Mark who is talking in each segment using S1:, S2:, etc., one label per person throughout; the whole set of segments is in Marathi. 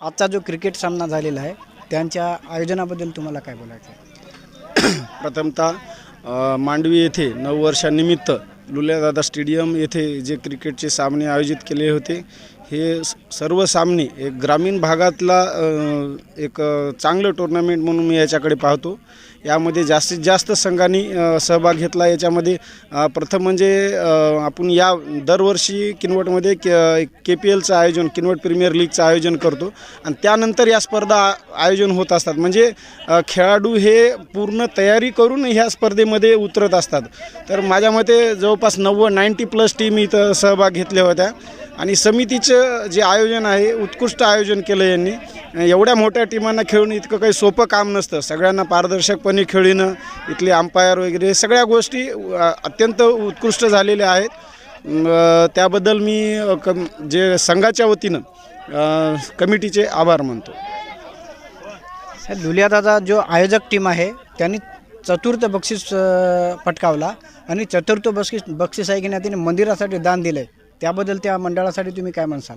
S1: आजचा जो क्रिकेट सामना झालेला आहे त्यांच्या आयोजनाबद्दल तुम्हाला काय बोलायचं आहे?
S2: प्रथमतः मांडवी येथे नऊ वर्षानिमित्त लुल्यादादा स्टेडियम येथे जे क्रिकेटचे सामने आयोजित केले होते हे स- सर्व सामने एक ग्रामीण भागातला एक चांगलं टुर्नामेंट म्हणून मी याच्याकडे पाहतो. यामध्ये जास्तीत जास्त संघांनी सहभाग घेतला. याच्यामध्ये प्रथम म्हणजे आपण या दरवर्षी किनवटमध्ये के के पी एलचं आयोजन किनवट प्रीमियर लीगचं आयोजन करतो. आणि त्यानंतर या स्पर्धा आयोजन होत असतात. म्हणजे खेळाडू हे पूर्ण तयारी करून ह्या स्पर्धेमध्ये उतरत असतात. तर माझ्या मते जवळपास नव्वद नाईंटी प्लस टीम इथं सहभाग घेतल्या होत्या. आणि समितीचं जे आयोजन आहे उत्कृष्ट आयोजन केलं यांनी. एवढ्या मोठ्या टीमांना खेळून इतकं काही सोपं काम नसतं. सगळ्यांना पारदर्शकपणे खेळीनं इथले अंपायर वगैरे सगळ्या गोष्टी अत्यंत उत्कृष्ट झालेल्या आहेत. त्याबद्दल मी कम जे संघाच्या वतीनं कमिटीचे आभार मानतो.
S1: लुलियादाचा जो आयोजक टीम आहे त्यांनी चतुर्थ बक्षीस पटकावला आणि चतुर्थ बक्षीस बक्षीस आहे की नाही तिने मंदिरासाठी दान दिलं आहे त्याबद्दल त्या मंडळासाठी तुम्ही काय म्हणसाल?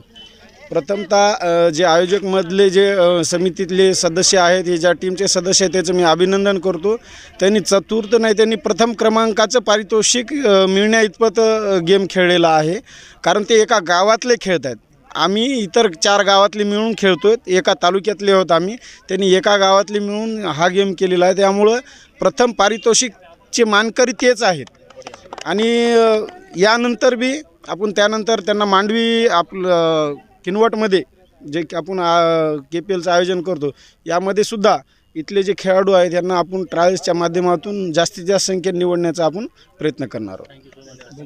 S2: प्रथमतः जे आयोजकमधले जे समितीतले सदस्य आहेत हे ज्या टीमचे सदस्य आहेत त्याचं मी अभिनंदन करतो. त्यांनी चतुर्थ नाही त्यांनी प्रथम क्रमांकाचं पारितोषिक मिळण्या इतपत गेम खेळलेला आहे. कारण ते एका गावातले खेळत आहेत. आम्ही इतर चार गावातले मिळून खेळतो आहेत एका तालुक्यातले आहोत आम्ही. त्यांनी एका गावातले मिळून हा गेम केलेला आहे. त्यामुळं प्रथम पारितोषिकचे मानकरी तेच आहेत. आणि यानंतर बी आपण त्यानंतर त्यांना मांडवी आपलं किनवटमध्ये जे की आपण के पी एलचं आयोजन करतो यामध्ये सुद्धा इथले जे खेळाडू आहेत यांना आपण ट्रायल्सच्या माध्यमातून जास्तीत जास्त संख्येत निवडण्याचा आपण प्रयत्न करणार आहोत.